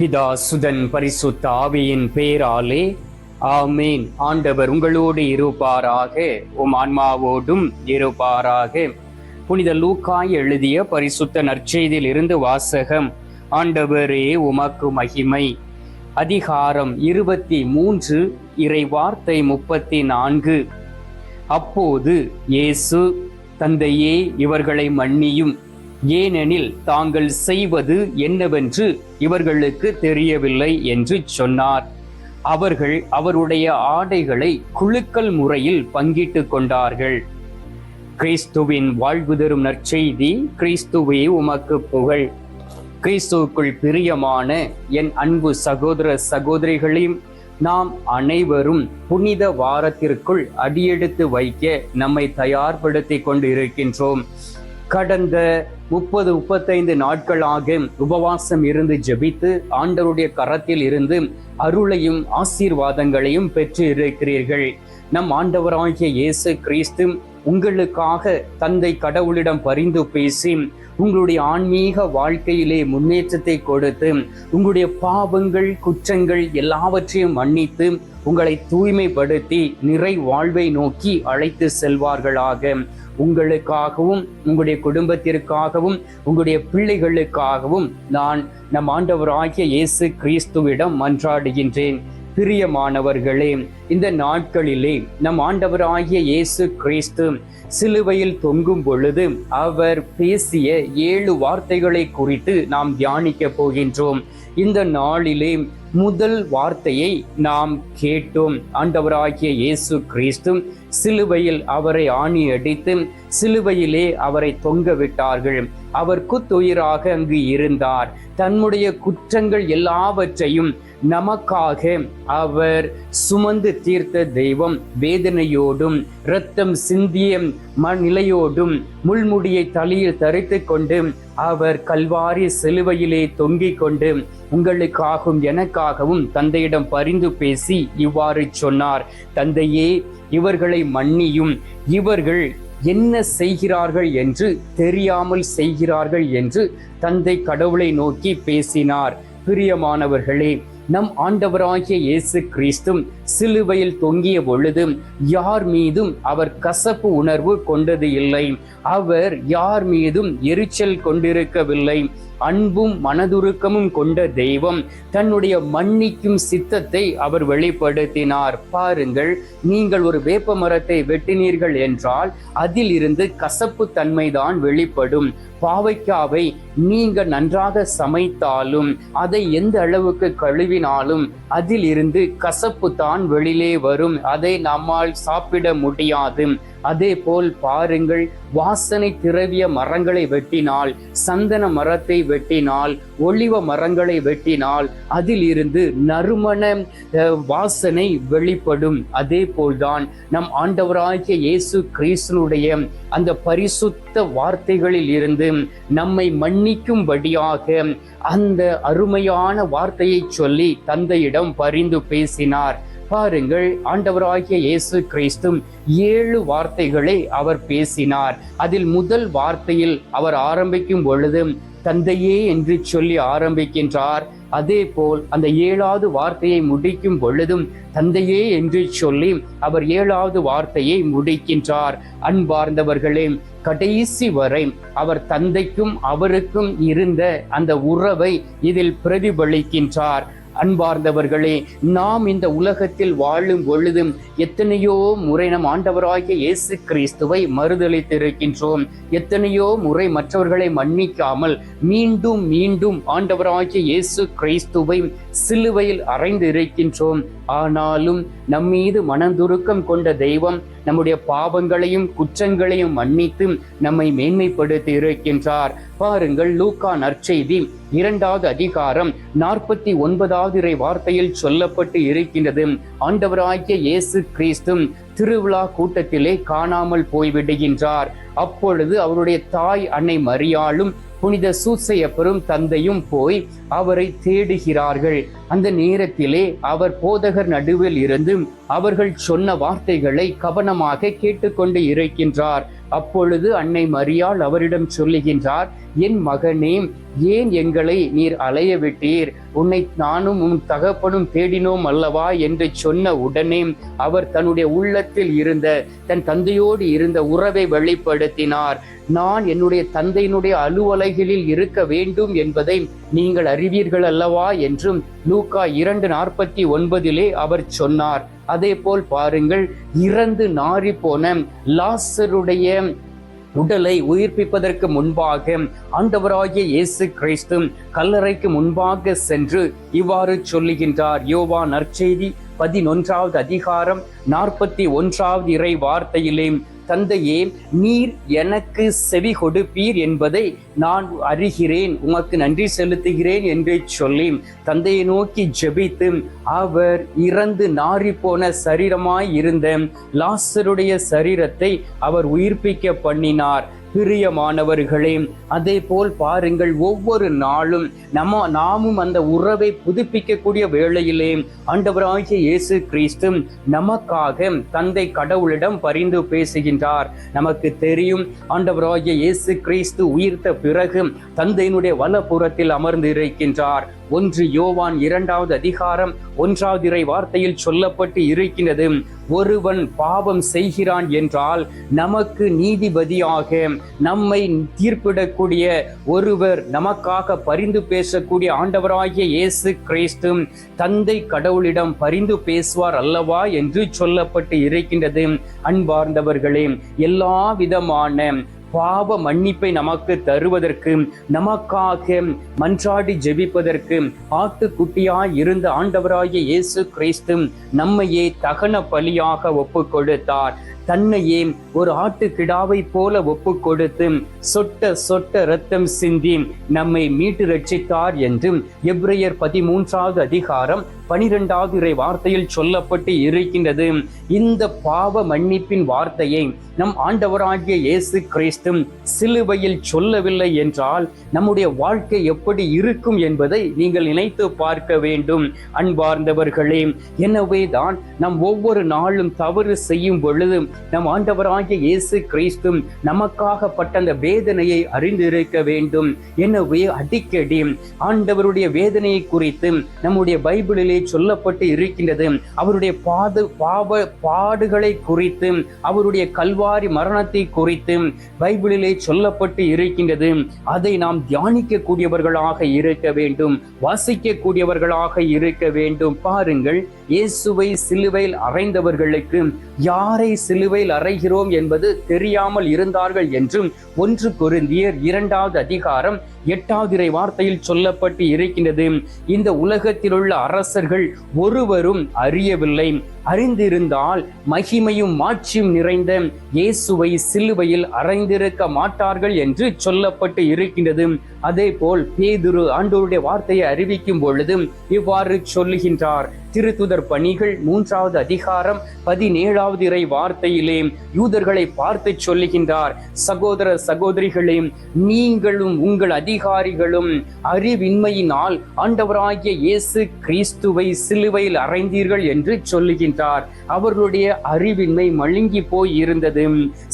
பிதா சுதன் பரிசுத்த ஆவியின் பேராலே. ஆமேன். ஆண்டவர் உங்களோடு இருப்பாராக. உம் ஆன்மாவோடும் இருப்பாராக. புனித லூக்காய் எழுதிய பரிசுத்த நற்செய்தியில் இருந்து வாசகம். ஆண்டவரே உமக்கு மகிமை. அதிகாரம் இருபத்தி மூன்று இறை வார்த்தை முப்பத்தி நான்கு அப்போது இயேசு தந்தையே இவர்களை மன்னியும். ஏனெனில் தாங்கள் செய்வது என்னவென்று இவர்களுக்கு தெரியவில்லை என்று சொன்னார். அவர்கள் அவருடைய ஆடைகளை குழுக்கள் முறையில் பங்கிட்டு கொண்டார்கள். கிறிஸ்துவின் வாழ்வு தரும் நற்செய்தி கிறிஸ்துவே உமக்கு புகழ். கிறிஸ்துவுக்குள் பிரியமான என் அன்பு சகோதர சகோதரிகளையும் நாம் அனைவரும் புனித வாரத்திற்குள் அடியெடுத்து வைக்க நம்மை தயார்படுத்தி கொண்டு இருக்கின்றோம் கடந்த முப்பது முப்பத்தைந்து நாட்களாக உபவாசம் இருந்து ஜெபித்து ஆண்டவருடைய கரத்தில் இருந்து அருளையும் ஆசீர்வாதங்களையும் பெற்று இருக்கிறீர்கள் நம் ஆண்டவராகிய இயேசு கிறிஸ்து உங்களுக்காக தந்தை கடவுளிடம் பரிந்து பேசி உங்களுடைய ஆன்மீக வாழ்க்கையிலே முன்னேற்றத்தை கொடுத்து உங்களுடைய பாவங்கள் குற்றங்கள் எல்லாவற்றையும் மன்னித்து உங்களை தூய்மைப்படுத்தி நிறை வாழ்வை நோக்கி அழைத்து செல்வார்களாக. உங்களுக்காகவும் உங்களுடைய குடும்பத்திற்காகவும் உங்களுடைய பிள்ளைகளுக்காகவும் நான் நம் ஆண்டவராகிய இயேசு கிறிஸ்துவிடம் மன்றாடுகின்றேன். பிரியமானவர்களே இந்த நாட்களிலே நம் ஆண்டவராகிய இயேசு கிறிஸ்து சிலுவையில் தொங்கும் பொழுது அவர் பேசிய ஏழு வார்த்தைகளை குறித்து நாம் தியானிக்க போகின்றோம். இந்த நாளிலே முதல் வார்த்தையை நாம் கேட்டோம். ஆண்டவராகிய இயேசு கிறிஸ்து சிலுவையில் அவரை ஆணி அடித்து சிலுவையிலே அவரை தொங்க விட்டார்கள். அவர் குத்துயிராக அங்கு இருந்தார். தன்னுடைய குற்றங்கள் எல்லாவற்றையும் நமக்காக அவர் சுமந்து தீர்த்த தெய்வம் வேதனையோடும் இரத்தம் சிந்திய நிலையோடும் முள்முடியை தலையில் தரித்து கொண்டு அவர் கல்வாரி சிலுவையிலே தொங்கிக் கொண்டு உங்களுக்காகவும் எனக்காகவும் தந்தையிடம் பரிந்து பேசி இவ்வாறு சொன்னார். தந்தையே இவர்களை மன்னியும். இவர்கள் என்ன செய்கிறார்கள் என்று தெரியாமல் செய்கிறார்கள் என்று தந்தை கடவுளை நோக்கி பேசினார். பிரியமானவர்களே நம் ஆண்டவராகிய இயேசு கிறிஸ்தும் சிலுவையில் தொங்கிய பொழுது யார் மீதும் அவர் கசப்பு உணர்வு கொண்டது இல்லை. அவர் யார் மீதும் எரிச்சல் கொண்டிருக்கவில்லை. அன்பும் மனதுருக்கமும் கொண்ட தெய்வம் தன்னுடைய மன்னிக்கும் சித்தத்தை அவர் வெளிப்படுத்தினார். பாருங்கள் நீங்கள் ஒரு வேப்ப மரத்தை வெட்டினீர்கள் என்றால் அதில் இருந்து கசப்பு தன்மைதான் வெளிப்படும். பாவைக்காவை நீங்க நன்றாக சமைத்தாலும் அதை எந்த அளவுக்கு கழுவினாலும் அதில் இருந்து கசப்பு தான் வெளியிலே வரும். அதை நம்மால் சாப்பிட முடியாது. அதே போல் பாருங்கள் வாசனை திரவிய மரங்களை வெட்டினால் சந்தன மரத்தை வெட்டினால் ஒளிவ மரங்களை வெட்டினால் அதில் இருந்து நறுமண வாசனை வெளிப்படும். அதே போல்தான் நம் ஆண்டவராகிய இயேசு கிறிஸ்தனுடைய அந்த பரிசுத்த வார்த்தைகளில் இருந்து நம்மை மன்னிக்கும்படியாக அந்த அருமையான வார்த்தையை சொல்லி தந்தையிடம் பரிந்து பேசினார். பாருங்கள் ஆண்டவராகிய இயேசு கிறிஸ்தும் ஏழு வார்த்தைகளை அவர் பேசினார். அதில் முதல் வார்த்தையில் அவர் ஆரம்பிக்கும் பொழுது தந்தையே என்று சொல்லி ஆரம்பிக்கின்றார். அதே போல் அந்த ஏழாவது வார்த்தையை முடிக்கும் பொழுதும் தந்தையே என்று சொல்லி அவர் ஏழாவது வார்த்தையை முடிக்கின்றார். அன்பார்ந்தவர்களே கடைசி வரை அவர் தந்தைக்கும் அவருக்கும் இருந்த அந்த உறவை இதில் பிரதிபலிக்கின்றார். அன்பார்ந்தவர்களே நாம் இந்த உலகத்தில் வாழும் பொழுதும் எத்தனையோ முறை நம் ஆண்டவராகிய இயேசு கிறிஸ்துவை மறுதளித்திருக்கின்றோம். எத்தனையோ முறை மற்றவர்களை மன்னிக்காமல் மீண்டும் மீண்டும் ஆண்டவராகிய இயேசு கிறிஸ்துவை சிலுவையில் அறைந்து இருக்கின்றோம். ஆனாலும் நம்மீது மனதுருக்கம் கொண்ட தெய்வம் நம்முடைய பாவங்களையும் குற்றங்களையும் மன்னித்து நம்மை மேன்மைப்படுத்தி இருக்கின்றார். பாருங்கள் லூக்கா நற்செய்தி இரண்டாவது அதிகாரம் நாற்பத்தி ஒன்பதாவது இறை வார்த்தையில் சொல்லப்பட்டு இருக்கின்றது. ஆண்டவராகிய இயேசு கிறிஸ்தும் திருவிழா கூட்டத்திலே காணாமல் போய்விடுகின்றார். அப்பொழுது அவருடைய தாய் அன்னை மரியாளும் புனித சூசையப்பரும் தந்தையும் போய் அவரை தேடுகிறார்கள். அந்த நேரத்திலே அவர் போதகர் நடுவில் இருந்தும் அவர்கள் சொன்ன வார்த்தைகளை கவனமாக கேட்டுக்கொண்டு இருக்கின்றார். அப்பொழுது அன்னை மரியாள் அவரிடம் சொல்லுகின்றார் என் மகனே ஏன் எங்களை நீர் அலைய விட்டீர் உன்னை நானும் உன் தகப்பனும் தேடினோம் அல்லவா? என்று சொன்ன உடனே அவர் தன்னுடைய உள்ளத்தில் இருந்த தன் தந்தையோடு இருந்த உறவை வெளிப்படுத்தினார். நான் என்னுடைய தந்தையினுடைய அலுவலைகளில் இருக்க வேண்டும் என்பதை நீங்கள் அறிவீர்கள் அல்லவா என்றும் லூக்கா இரண்டு நாற்பத்தி ஒன்பதிலே அவர் சொன்னார். அதே போல் பாருங்கள் இறந்து நாறி போன லாசருடைய உடலை உயிர்ப்பிப்பதற்கு முன்பாக ஆண்டவராகிய இயேசு கிறிஸ்து கல்லறைக்கு முன்பாக சென்று இவ்வாறு சொல்லுகின்றார். யோவா நற்செய்தி பதினொன்றாவது அதிகாரம் நாற்பத்தி ஒன்றாவது இறை வார்த்தையிலே தந்தையே நீர் எனக்கு செவி கொடுப்பீர் என்பதை நான் அறிகிறேன். உமக்கு நன்றி செலுத்துகிறேன் என்று சொல்லி தந்தையை நோக்கி ஜெபித்து அவர் இறந்து நாறி போன சரீரமாய் இருந்த லாசருடைய சரீரத்தை அவர் உயிர்ப்பிக்க பண்ணினார். பிரியமானவர்களே அதே போல் பாருங்கள் ஒவ்வொரு நாளும் நம்ம நாமும் அந்த உறவை புதுப்பிக்கக்கூடிய வேளையிலே ஆண்டவராகிய இயேசு கிறிஸ்து நமக்காக தந்தை கடவுளிடம் பரிந்து பேசுகின்றார். நமக்கு தெரியும் ஆண்டவராகிய இயேசு கிறிஸ்து உயிர்த்த பிறகு தந்தையினுடைய வலப்புறத்தில் அமர்ந்து இருக்கின்றார் ஒன்று யோவான் இரண்டாவது அதிகாரம் ஒன்றாவது இறை வார்த்தையில் சொல்லப்பட்டு இருக்கின்றது ஒருவன் பாவம் செய்கிறான் என்றால் நமக்கு நீதிபதியாக நம்மை தீர்ப்பிடக்கூடிய ஒருவர் நமக்காக பரிந்து பேசக்கூடிய ஆண்டவராகிய இயேசு கிறிஸ்து தந்தை கடவுளிடம் பரிந்து பேசுவார் அல்லவா என்று சொல்லப்பட்டு இருக்கின்றது. அன்பார்ந்தவர்களே எல்லா விதமான பாவ மன்னிப்பை நமக்கு தருவதற்கு நமக்காக மன்றாடி ஜெபிப்பதற்கு ஆட்டுக்குட்டியாய் இருந்த ஆண்டவராகிய இயேசு கிறிஸ்து நம்மையே தகன பலியாக ஒப்பு கொடுத்தார் தன்னையே ஒரு ஆட்டு கிடாவை போல ஒப்பு கொடுத்து சொட்ட சொட்ட ரத்தம் சிந்தி நம்மை மீட்டு ரட்சித்தார் என்று எப்ரையர் பதிமூன்றாவது அதிகாரம் பனிரெண்டாவது இறை வார்த்தையில் சொல்லப்பட்டு இருக்கின்றது. இந்த பாவ மன்னிப்பின் வார்த்தையை நம் ஆண்டவராகிய இயேசு கிறிஸ்து சிலுவையில் சொல்லவில்லை என்றால் நம்முடைய வாழ்க்கை எப்படி இருக்கும் என்பதை நீங்கள் நினைத்து பார்க்க வேண்டும். அன்பார்ந்தவர்களே எனவே தான் நம் ஒவ்வொரு நாளும் தவறு செய்யும் பொழுது நம் ஆண்டவராகிய இயேசு கிறிஸ்தும் நமக்காக பட்ட அந்த வேதனையை அறிந்திருக்க வேண்டும் எனவே அடிக்கடி ஆண்டவருடைய வேதனையை குறித்து நம்முடைய பைபிளிலே சொல்லப்பட்டு இருக்கின்றது. அவருடைய பாது பாவ பாடுகளை குறித்து அவருடைய கல்வாரி மரணத்தை குறித்து பைபிளிலே சொல்லப்பட்டு இருக்கின்றது. அதை நாம் தியானிக்கக்கூடியவர்களாக இருக்க வேண்டும். வாசிக்கக்கூடியவர்களாக இருக்க வேண்டும். பாருங்கள் இயேசுவை சிலுவையில் அறைந்தவர்களுக்கு யாரை சிலுவை சிலுவையில் அறைகிறோம் என்பது தெரியாமல் இருந்தார்கள் என்றும் ஒன்று பொருந்தியர் இரண்டாவது அதிகாரம் எட்டாவது இறை வார்த்தையில் சொல்லப்பட்டு இருக்கின்றது. இந்த உலகத்தில் உள்ள அரசர்கள் ஒருவரும் அறியவில்லை. அறிந்திருந்தால் மகிமையும் மாட்சியும் நிறைந்த இயேசுவை சிலுவையில் அறைந்திருக்க மாட்டார்கள் என்று சொல்லப்பட்டு இருக்கின்றது. அதே போல் பேதுரு ஆண்டோருடைய வார்த்தையை அறிவிக்கும் பொழுது இவ்வாறு சொல்லுகின்றார். திருத்துதர் பணிகள் மூன்றாவது அதிகாரம் பதினேழாவது இறை வார்த்தையிலே யூதர்களை பார்த்து சொல்லுகின்றார். சகோதர சகோதரிகளே நீங்களும் உங்கள் அதிகாரிகளும் அறிவின்மையினால் ஆண்டவராகிய இயேசு கிறிஸ்துவை சிலுவையில் அறைந்தீர்கள் என்று சொல்லுகின்றார். அவர்களுடைய அறிவின்மை மழுங்கி போய் இருந்தது.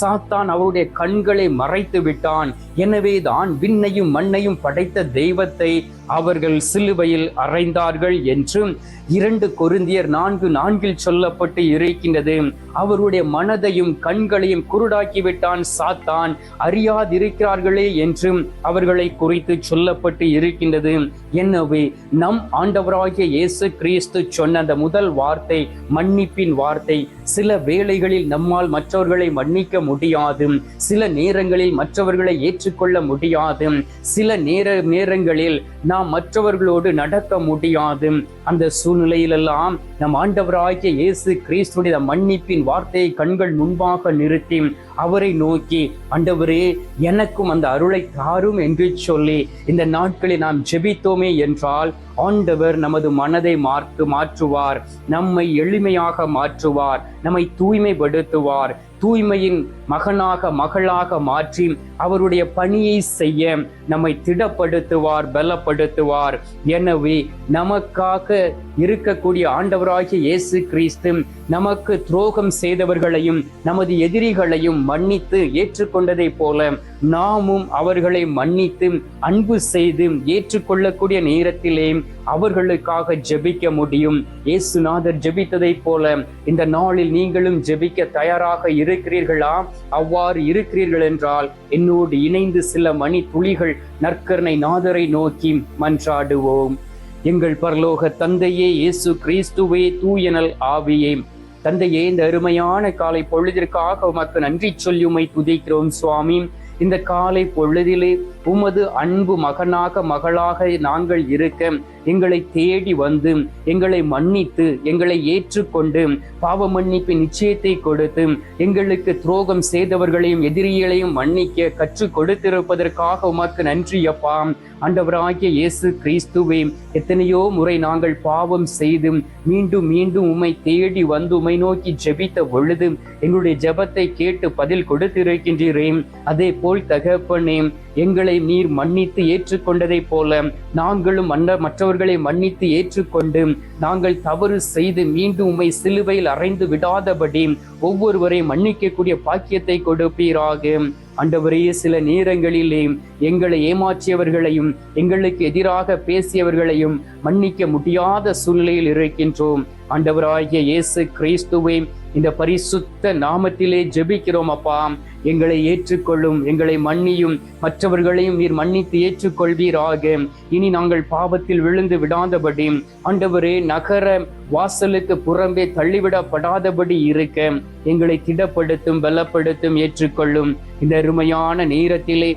சாத்தான் அவருடைய கண்களை மறைத்து விட்டான். எனவே தான் விண்ணையும் மண்ணையும் படைத்த தெய்வத்தை அவர்கள் சிலுவையில் அறைந்தார்கள் என்றும் இரண்டு கொருந்தியர் நான்கு நான்கில் சொல்லப்பட்டு இருக்கின்றது. அவருடைய மனதையும் கண்களையும் குருடாக்கிவிட்டான் சாத்தான். அறியாதிருக்கிறார்களே என்றும் அவர்களை குறித்து சொல்லப்பட்டு இருக்கின்றது. எனவே நம் ஆண்டவராகிய இயேசு கிறிஸ்து சொன்ன அந்த முதல் வார்த்தை மன்னிப்பின் வார்த்தை சில வேளைகளில் நம்மால் மற்றவர்களை மன்னிக்க முடியாது சில நேரங்களில் மற்றவர்களை ஏற்றுக்கொள்ள முடியாது சில நேர நேரங்களில் நாம் மற்றவர்களோடு நடக்க முடியாது அந்த சூழ்நிலையிலெல்லாம் நம் ஆண்டவராகிய இயேசு கிறிஸ்துடைய மன்னிப்பின் வார்த்தையை கண்கள் முன்பாக நிறுத்தி அவரை நோக்கி ஆண்டவரே எனக்கும் அந்த அருளை தாரும் என்று சொல்லி இந்த நாட்களில் நாம் ஜெபித்தோமே என்றால் ஆண்டவர் நமது மனதை மாற்று மாற்றுவார் நம்மை எளிமையாக மாற்றுவார் நம்மை தூய்மைப்படுத்துவார். தூய்மையின் மகனாக மகளாக மாற்றி அவருடைய பணியை செய்ய நம்மை திடப்படுத்துவார் பலப்படுத்துவார். எனவே நமக்காக இருக்கக்கூடிய ஆண்டவராகிய இயேசு கிறிஸ்து நமக்கு துரோகம் செய்தவர்களையும் நமது எதிரிகளையும் மன்னித்து ஏற்றுக்கொண்டதை போல நாமும் அவர்களை மன்னித்து அன்பு செய்து ஏற்றுக்கொள்ளக்கூடிய நேரத்திலே அவர்களுக்காக ஜெபிக்க முடியும். இயேசுநாதர் ஜெபித்ததை போல இந்த நாளில் நீங்களும் ஜெபிக்க தயாராக இருக்கிறீர்களா? அவ்வாறு இருக்கிறீர்கள் என்றால் என்னோடு இணைந்து சில மணி துளிகள் நற்கருணை நாதரை நோக்கி மன்றாடுவோம். எங்கள் பரலோக தந்தையே இயேசு கிறிஸ்துவே தூயனல் ஆவியே. தந்தையே இந்த அருமையான காலை பொழுதிற்காக உமக்கு நன்றி சொல்லி உமை துதிக்கிறோம் சுவாமி. இந்த காலை பொழுதிலே உமது அன்பு மகனாக மகளாக நாங்கள் இருக்க எங்களை தேடி வந்து எங்களை மன்னித்து எங்களை ஏற்றுக்கொண்டு பாவ மன்னிப்பு நிச்சயத்தை கொடுத்து எங்களுக்கு துரோகம் செய்தவர்களையும் எதிரிகளையும் மன்னிக்க கற்றுக் கொடுத்திருப்பதற்காக உமக்கு நன்றி அப்பா. ஆண்டவராகிய இயேசு கிறிஸ்துவே எத்தனையோ முறை நாங்கள் பாவம் செய்து மீண்டும் மீண்டும் உம்மை தேடி வந்து உம்மை நோக்கி ஜெபித்த பொழுது எங்களுடைய ஜெபத்தை கேட்டு பதில் கொடுத்திருக்கின்றீரேன் அதே போல் தகப்பனே எங்களை நீர் மன்னித்து ஏற்றுக்கொண்டதைப் போல நாங்களும் மற்றவர்களை மன்னித்து ஏற்றுக்கொண்டு நாங்கள் தவறு செய்து மீண்டும் உம்மை சிலுவையில் அறைந்து விடாதபடி ஒவ்வொருவரை மன்னிக்கக்கூடிய பாக்கியத்தை கொடுப்பீராக. ஆண்டவரே சில நேரங்களிலே எங்களை ஏமாற்றியவர்களையும் எங்களுக்கு எதிராக பேசியவர்களையும் மன்னிக்க முடியாத சூழ்நிலையில் இருக்கின்றோம். ஆண்டவராகிய இயேசு கிறிஸ்துவே இந்த பரிசுத்த நாமத்திலே ஜெபிக்கிறோம் அப்பா. எங்களை ஏற்றுக்கொள்ளும் எங்களை மன்னியும். மற்றவர்களையும் நீர் மன்னித்து ஏற்றுக்கொள்வீராக. இனி நாங்கள் பாவத்தில் விழுந்து விடாதபடி ஆண்டவரே நகர வாசலுக்கு புறம்பே தள்ளிவிடப்படாதபடி இருக்க. எங்களை திடப்படுத்தும் பலப்படுத்தும் ஏற்றுக்கொள்ளும். இந்த அருமையான நேரத்திலே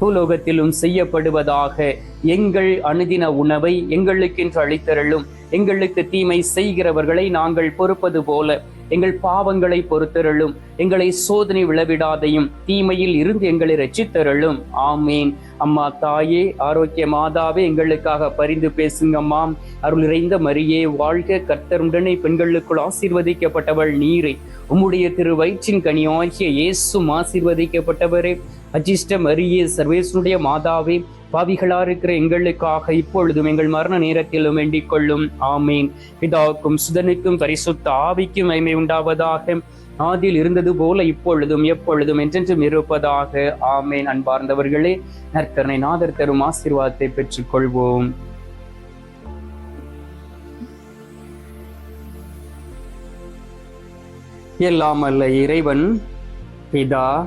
பூலோகத்திலும் செய்யப்படுவதாக எங்கள் அனுதின உணவை எங்களுக்கென்று அளித்தருளும். எங்களுக்கு தீமை செய்கிறவர்களை நாங்கள் பொறுப்பது போல எங்கள் பாவங்களை பொறுத்தருளும். எங்களை சோதனை விளவிடாதையும் தீமையில் இருந்து எங்களை ரச்சித்தருளும் ஆமேன். அம்மா தாயே ஆரோக்கிய மாதாவே எங்களுக்காக பரிந்து பேசுங்கம்மா. அருள் நிறைந்த மரியே வாழ்க கர்த்தருடனே பெண்களுக்குள் ஆசீர்வதிக்கப்பட்டவள் நீரை. உம்முடைய திரு வயிற்றின் கனியாகிய இயேசும் ஆசீர்வதிக்கப்பட்டவரே. அஜிஷ்ட மரியே சர்வேசனுடைய மாதாவே பாவிகளா இருக்கிற எங்களுக்காக இப்பொழுதும் எங்கள் மரண நேரத்திலும் வேண்டிக் கொள்ளும். ஆமீன். பிதாவுக்கும் சுதனுக்கும் பரிசுத்த ஆவிக்கும் மைமை உண்டாவதாக. ஆதியில் இருந்தது போல இப்பொழுதும் எப்பொழுதும் என்றென்றும் இருப்பதாக. ஆமேன். அன்பார்ந்தவர்களே நற்கரணை நாதர் தரும் ஆசீர்வாதத்தை பெற்றுக் கொள்வோம் எல்லாம் அல்ல இறைவன் பிதா